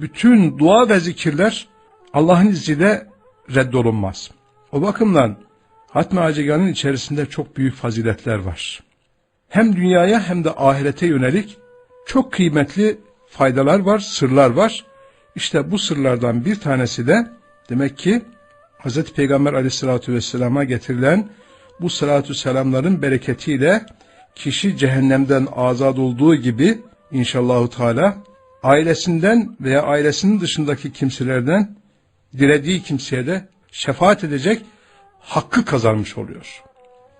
bütün dua ve zikirler Allah'ın izniyle reddolunmaz. O bakımdan Hatmi Acegan'ın içerisinde çok büyük faziletler var. Hem dünyaya hem de ahirete yönelik çok kıymetli faydalar var, sırlar var. İşte bu sırlardan bir tanesi de demek ki Hz. Peygamber aleyhissalatü vesselama getirilen bu salatu selamların bereketiyle kişi cehennemden azad olduğu gibi inşallahu teala ailesinden veya ailesinin dışındaki kimselerden dilediği kimseye de şefaat edecek hakkı kazanmış oluyor.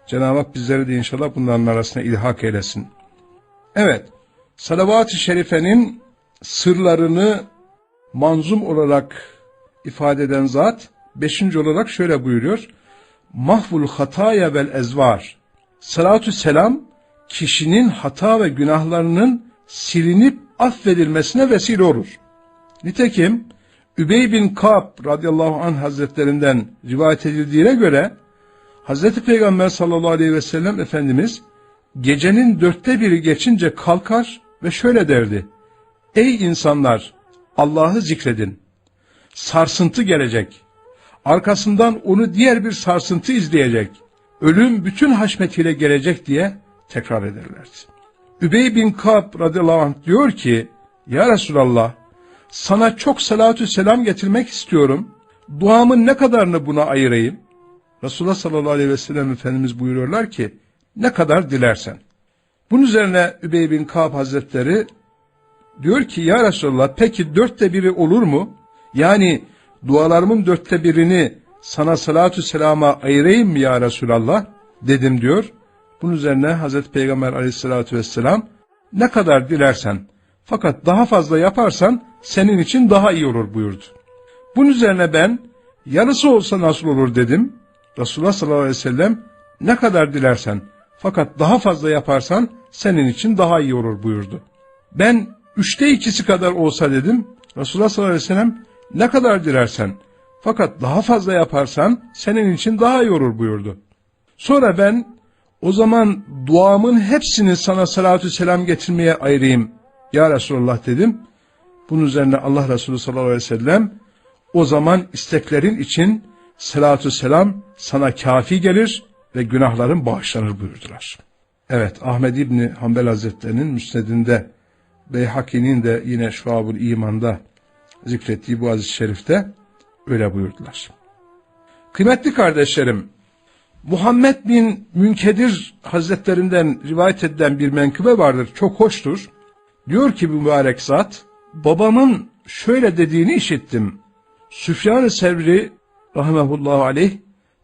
Cenab-ı Hak bizleri de inşallah bunların arasına ilhak eylesin. Evet, salavat-ı şerifenin sırlarını manzum olarak ifade eden zat, beşinci olarak şöyle buyuruyor. Mahvul hataya vel ezvar. Salatü selam, kişinin hata ve günahlarının silinip affedilmesine vesile olur. Nitekim Übey bin Kab radıyallahu anh hazretlerinden rivayet edildiğine göre Hazreti Peygamber sallallahu aleyhi ve sellem Efendimiz gecenin dörtte biri geçince kalkar ve şöyle derdi. Ey insanlar Allah'ı zikredin. Sarsıntı gelecek. Arkasından onu diğer bir sarsıntı izleyecek. Ölüm bütün haşmetiyle gelecek diye tekrar ederlerdi. Übey bin Kab radıyallahu anh diyor ki, Ya Resulallah, sana çok salatü selam getirmek istiyorum. Duamın ne kadarını buna ayırayım? Resulullah sallallahu aleyhi ve sellem Efendimiz buyuruyorlar ki, ne kadar dilersen. Bunun üzerine Übey bin Kab Hazretleri diyor ki, Ya Resulallah peki dörtte biri olur mu? Yani dualarımın dörtte birini sana salatü selama ayırayım mı ya Resulallah? Dedim diyor. Bunun üzerine Hazreti Peygamber aleyhissalatü vesselam ne kadar dilersen fakat daha fazla yaparsan senin için daha iyi olur buyurdu. Bunun üzerine ben yarısı olsa nasıl olur dedim. Resulullah sallallahu aleyhi ve sellem ne kadar dilersen fakat daha fazla yaparsan senin için daha iyi olur buyurdu. Ben üçte ikisi kadar olsa dedim. Resulullah sallallahu aleyhi ve sellem ne kadar dilersen fakat daha fazla yaparsan senin için daha iyi olur buyurdu. Sonra ben o zaman duamın hepsini sana salatü selam getirmeye ayırayım ya Resulullah dedim. Bunun üzerine Allah Resulü sallallahu aleyhi ve sellem o zaman isteklerin için salatü selam sana kafi gelir ve günahların bağışlanır buyurdular. Evet Ahmed İbni Hanbel Hazretleri'nin müsnedinde Beyhaki'nin de yine Şuab-ül İman'da zikrettiği bu aziz şerifte öyle buyurdular. Kıymetli kardeşlerim, Muhammed bin Münkedir Hazretlerinden rivayet edilen bir menkıbe vardır, çok hoştur. Diyor ki mübarek zat, babamın şöyle dediğini işittim. Süfyan-ı Sevri rahmetullahu aleyh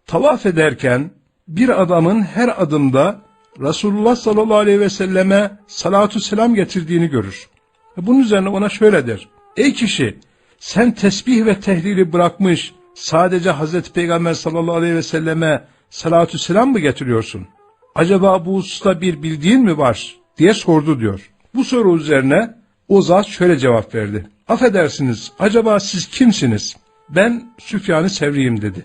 tavaf ederken bir adamın her adımda Resulullah sallallahu aleyhi ve selleme salatu selam getirdiğini görür. Bunun üzerine ona şöyle der. Ey kişi sen tesbih ve tehlili bırakmış sadece Hazreti Peygamber sallallahu aleyhi ve selleme salatü selam mı getiriyorsun? Acaba bu hususta bir bildiğin mi var diye sordu diyor. Bu soru üzerine o zat şöyle cevap verdi. Affedersiniz acaba siz kimsiniz? Ben Süfyan-ı Sevriyim dedi.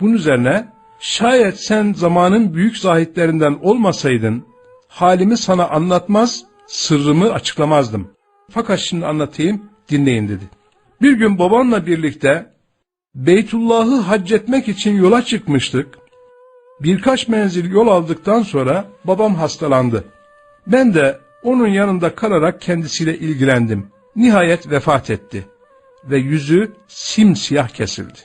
Bunun üzerine şayet sen zamanın büyük zahitlerinden olmasaydın halimi sana anlatmaz, sırrımı açıklamazdım. Fakat şimdi anlatayım, dinleyin dedi. Bir gün babamla birlikte Beytullah'ı hac etmek için yola çıkmıştık. Birkaç menzil yol aldıktan sonra babam hastalandı. Ben de onun yanında kalarak kendisiyle ilgilendim. Nihayet vefat etti ve yüzü simsiyah kesildi.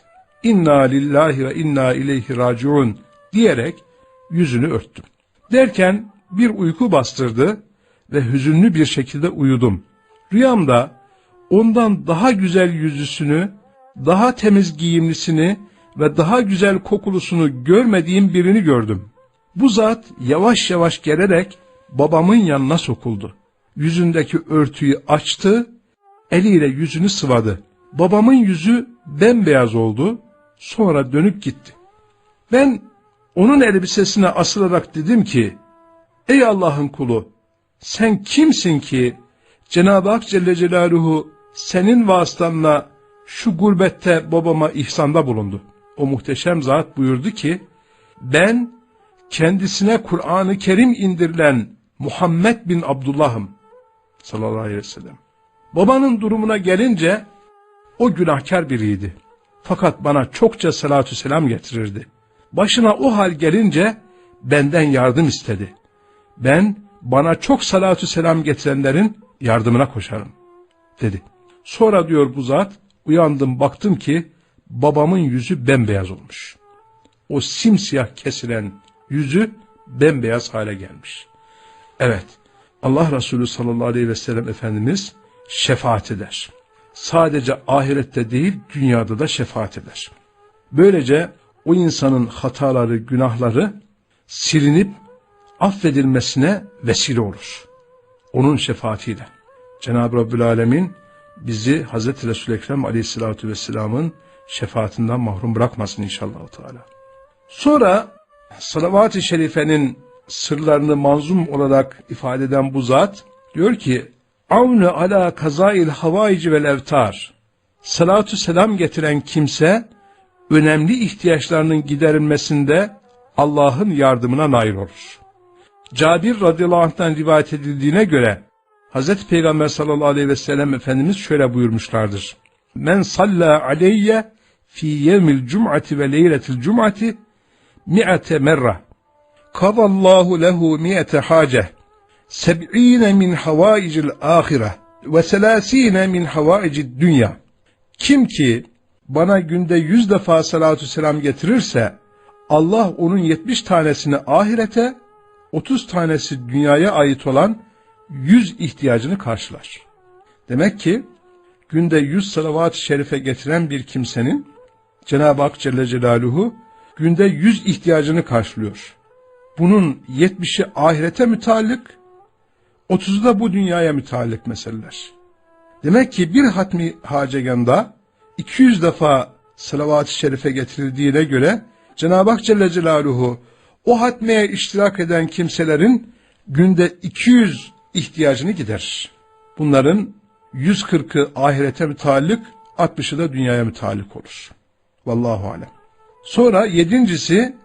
İnna lillahi ve inna ileyhi raciun diyerek yüzünü örttüm. Derken bir uyku bastırdı ve hüzünlü bir şekilde uyudum. Rüyamda ondan daha güzel yüzüsünü, daha temiz giyimlisini ve daha güzel kokulusunu görmediğim birini gördüm. Bu zat yavaş yavaş gelerek babamın yanına sokuldu. Yüzündeki örtüyü açtı, eliyle yüzünü sıvadı. Babamın yüzü bembeyaz oldu, sonra dönüp gitti. Ben onun elbisesine asılarak dedim ki, Ey Allah'ın kulu, sen kimsin ki Cenab-ı Hak Celle Celaluhu senin vasıtanla şu gurbette babama ihsanda bulundu. O muhteşem zat buyurdu ki, ben kendisine Kur'an-ı Kerim indirilen Muhammed bin Abdullah'ım sallallahu aleyhi ve sellem. Babanın durumuna gelince o günahkar biriydi. Fakat bana çokça salatü selam getirirdi. Başına o hal gelince benden yardım istedi. Ben bana çok salatü selam getirenlerin yardımına koşarım dedi. Sonra diyor bu zat uyandım baktım ki babamın yüzü bembeyaz olmuş. O simsiyah kesilen yüzü bembeyaz hale gelmiş. Evet Allah Resulü sallallahu aleyhi ve sellem Efendimiz şefaat eder. Sadece ahirette değil dünyada da şefaat eder. Böylece o insanın hataları, günahları silinip affedilmesine vesile olur. Onun şefaatiyle. Cenab-ı Rabbül Alemin bizi Hz. Resul-i Ekrem aleyhissalatü vesselamın şefaatinden mahrum bırakmasın inşallah. Teala. Sonra salavat-ı şerifenin sırlarını manzum olarak ifade eden bu zat diyor ki Avne ala kazail havaici vel evtar Salatü selam getiren kimse önemli ihtiyaçlarının giderilmesinde Allah'ın yardımına nail olur. Cabir radıyallahu anh'tan rivayet edildiğine göre Hz. Peygamber sallallahu aleyhi ve sellem Efendimiz şöyle buyurmuşlardır. Men salla aleyye fi yevmil cum'ati ve leyletil cum'ati mi'ate merra. Kavallahu lehu mi'ete hace. Seb'ine min havaicil ahire ve selasine min havaicid dünya. Kim ki bana günde yüz defa salatü selam getirirse Allah onun yetmiş tanesini ahirete, otuz tanesi dünyaya ait olan yüz ihtiyacını karşılar. Demek ki günde yüz salavat-ı şerife getiren bir kimsenin Cenab-ı Hak Celle Celaluhu günde yüz ihtiyacını karşılıyor. Bunun yetmişi ahirete mütallık, otuzu da bu dünyaya mütallık meseleler. Demek ki bir hatmi haceganda 200 defa salavat-ı şerife getirildiğine göre Cenab-ı Hak Celle Celaluhu o hatmeye iştirak eden kimselerin günde 200 ihtiyacını giderir. Bunların 140'ı ahirete mütallık, 60'ı da dünyaya mütallık olur. Vallahu alem. Sonra yedincisi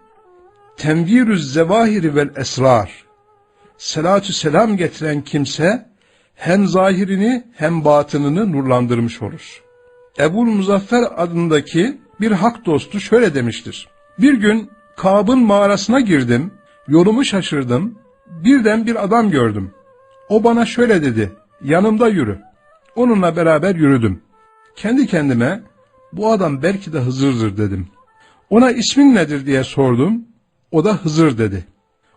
tenvirüz zevahiri vel esrar. Selatü selam getiren kimse hem zahirini hem batınını nurlandırmış olur. Ebul Muzaffer adındaki bir hak dostu şöyle demiştir. Bir gün Kab'ın mağarasına girdim, yolumu şaşırdım, birden bir adam gördüm. O bana şöyle dedi, yanımda yürü. Onunla beraber yürüdüm. Kendi kendime, bu adam belki de Hızır'dır dedim. Ona ismin nedir diye sordum, o da Hızır dedi.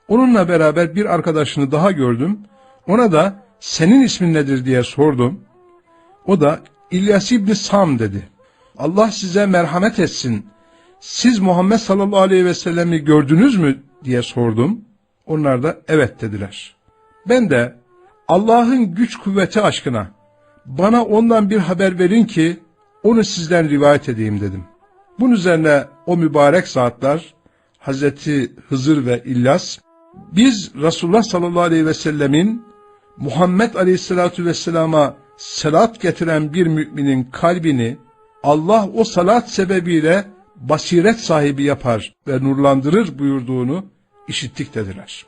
Onunla beraber bir arkadaşını daha gördüm, ona da senin ismin nedir diye sordum. O da İlyas İbni Sam dedi. Allah size merhamet etsin. Siz Muhammed sallallahu aleyhi ve sellemi gördünüz mü diye sordum. Onlar da evet dediler. Ben de Allah'ın güç kuvveti aşkına bana ondan bir haber verin ki onu sizden rivayet edeyim dedim. Bunun üzerine o mübarek zatlar Hazreti Hızır ve İlyas biz Resulullah sallallahu aleyhi ve sellemin Muhammed aleyhissalatu vesselama salat getiren bir müminin kalbini Allah o salat sebebiyle basiret sahibi yapar ve nurlandırır buyurduğunu işittik dediler.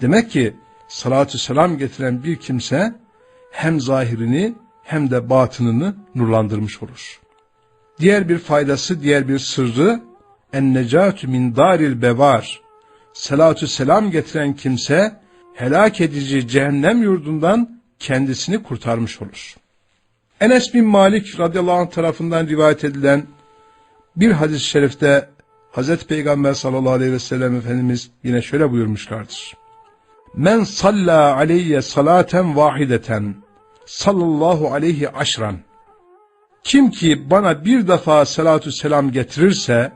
Demek ki salatü selam getiren bir kimse hem zahirini hem de batınını nurlandırmış olur. Diğer bir faydası, diğer bir sırrı en necatü min daril bevar. Salatü selam getiren kimse helak edici cehennem yurdundan kendisini kurtarmış olur. Enes bin Malik radıyallahu anh tarafından rivayet edilen bir hadis-i şerifte Hazreti Peygamber sallallahu aleyhi ve sellem Efendimiz yine şöyle buyurmuşlardır. Men salla aleyye salaten vahideten sallallahu aleyhi aşran. Kim ki bana bir defa salatü selam getirirse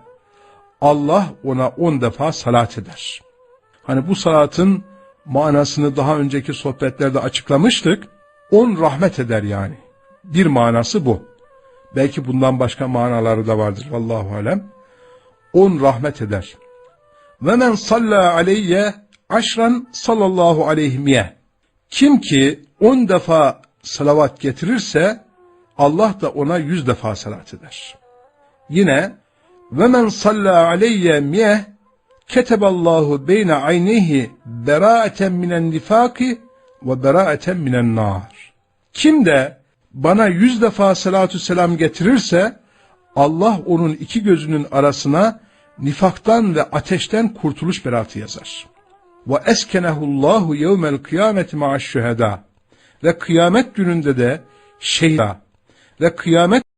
Allah ona on defa salat eder. Hani bu salatın manasını daha önceki sohbetlerde açıklamıştık. On rahmet eder yani. Bir manası bu. Belki bundan başka manaları da vardır. Vallahu alem. On rahmet eder. Ve men salla aleyye aşran sallallahu aleyhimiye. Kim ki on defa salavat getirirse Allah da ona yüz defa salat eder. Yine ve men salla aleyye miye keteballahu beyne aynihi beraaten minen nifaki ve beraaten minen nar. Kim de bana yüz defa salatü selam getirirse Allah onun iki gözünün arasına nifaktan ve ateşten kurtuluş beratı yazar. Ve eskenehullahu yevmel kıyameti ma'aş şüheda. Ve kıyamet gününde de şehida ve kıyamet